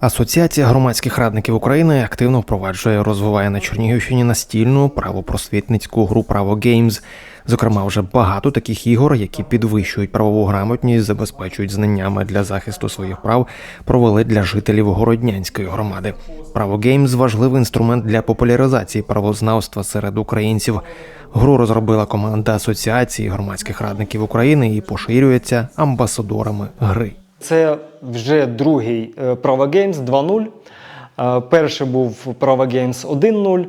Асоціація громадських радників України активно впроваджує, розвиває на Чернігівщині настільну правопросвітницьку гру Право Геймз. Зокрема, вже багато таких ігор, які підвищують правову грамотність, забезпечують знаннями для захисту своїх прав, провели для жителів Городнянської громади. Право Геймз важливий інструмент для популяризації правознавства серед українців. Гру розробила команда Асоціації громадських радників України і поширюється амбасадорами гри. Це вже другий е, Prava Games 2.0. Е, Перший був Prava Games 1.0.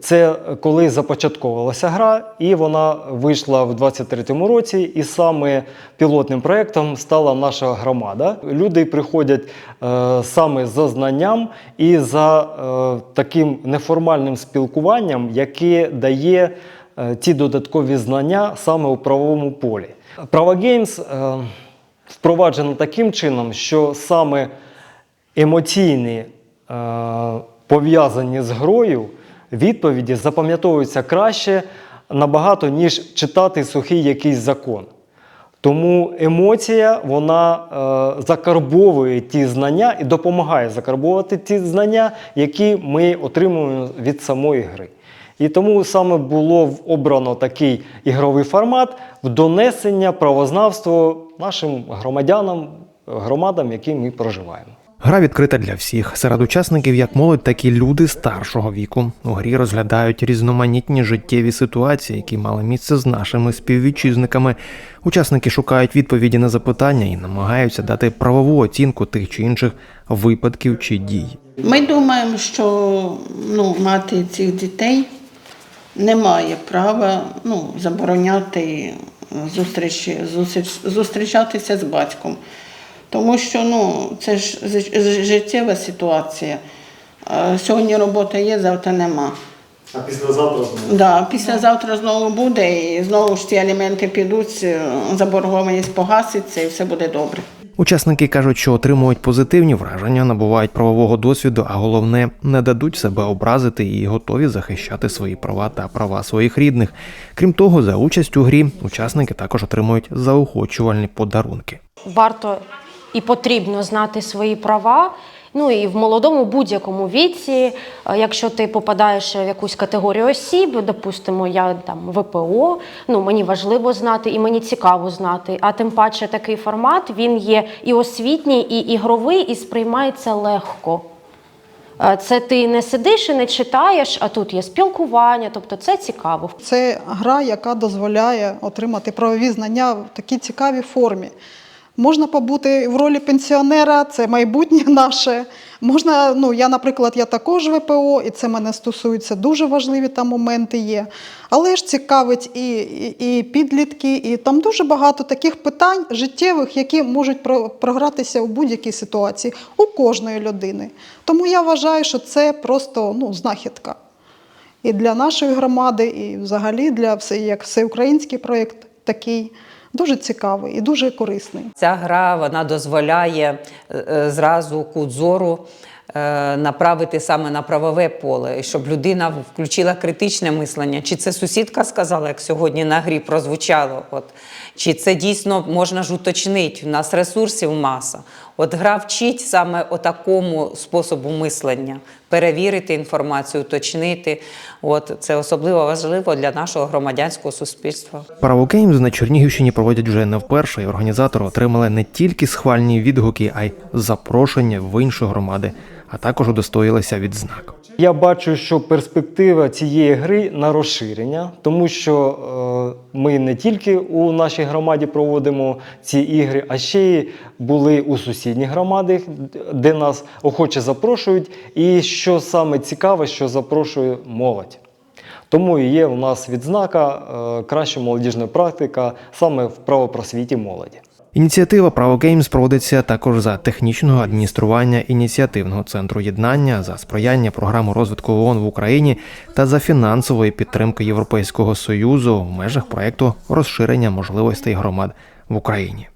Це коли започатковувалася гра, і вона вийшла в 23-му році. І саме пілотним проєктом стала наша громада. Люди приходять е, саме за знанням і за таким неформальним спілкуванням, яке дає е, ті додаткові знання саме у правовому полі. Games е, впроваджено таким чином, що саме емоційні, е, пов'язані з грою, відповіді запам'ятовуються краще набагато, ніж читати сухий якийсь закон. Тому емоція вона е, закарбовує ті знання і допомагає закарбовувати ті знання, які ми отримуємо від самої гри. І тому саме було в- обрано такий ігровий формат в донесення правознавства нашим громадянам, громадам, які ми проживаємо. Гра відкрита для всіх. Серед учасників як молодь, так і люди старшого віку. У грі розглядають різноманітні життєві ситуації, які мали місце з нашими співвітчизниками. Учасники шукають відповіді на запитання і намагаються дати правову оцінку тих чи інших випадків чи дій. Ми думаємо, що ну, мати цих дітей не має права ну, забороняти зустрічі, зустріч, зустрічатися з батьком. Тому що ну, це ж життєва ситуація. Сьогодні робота є, завтра нема. А післязавтра знову. Да, післязавтра знову буде, і знову ж ці аліменти підуть, е, заборгованість погаситься і все буде добре. Учасники кажуть, що отримують позитивні враження, набувають правового досвіду, а головне не дадуть себе образити і готові захищати свої права та права своїх рідних. Крім того, за участь у грі учасники також отримують заохочувальні подарунки. варто і потрібно знати свої права. Ну і в молодому будь-якому віці, е, якщо ти попадаєш в якусь категорію осіб, допустимо, я там ВПО, ну мені важливо знати і мені цікаво знати. А тим паче такий формат він є і освітній, і ігровий, і сприймається легко. Е, Це ти не сидиш і не читаєш, а тут є спілкування, тобто це цікаво. Це гра, яка дозволяє отримати правові знання в такій цікавій формі. Можна побути в ролі пенсіонера, це майбутнє наше. Можна, ну я, наприклад, я також ВПО, і це мене стосується дуже важливі там моменти є. Але ж цікавить і, і, і підлітки, і там дуже багато таких питань життєвих, які можуть про- програтися у будь-якій ситуації у кожної людини. Тому я вважаю, що це просто ну, знахідка і для нашої громади, і взагалі для все, як всеукраїнський проєкт такий дуже цікавий і дуже корисний. Ця гра вона дозволяє е, е, зразу кут зору е, направити саме на правове поле, щоб людина включила критичне мислення. Чи це сусідка сказала, як сьогодні на грі прозвучало? От. Чи це дійсно можна ж уточнити? У нас ресурсів маса. От гра вчить саме отакому способу мислення, перевірити інформацію, уточнити. От це особливо важливо для нашого громадянського суспільства. Право Геймз на Чернігівщині проводять вже не вперше, і організатори отримали не тільки схвальні відгуки, а й запрошення в інші громади, а також удостоїлися відзнак. Я бачу, що перспектива цієї гри на розширення, тому що е, ми не тільки у нашій громаді проводимо ці ігри, а ще й були у сусідніх громадах, де нас охоче запрошують. І що саме цікаве, що запрошує молодь. Тому і є у нас відзнака е, краща молодіжна практика саме в правопросвіті молоді. Ініціатива Право Геймс проводиться також за технічного адміністрування ініціативного центру єднання, за сприяння програми розвитку ООН в Україні та за фінансової підтримки Європейського союзу в межах проекту розширення можливостей громад в Україні.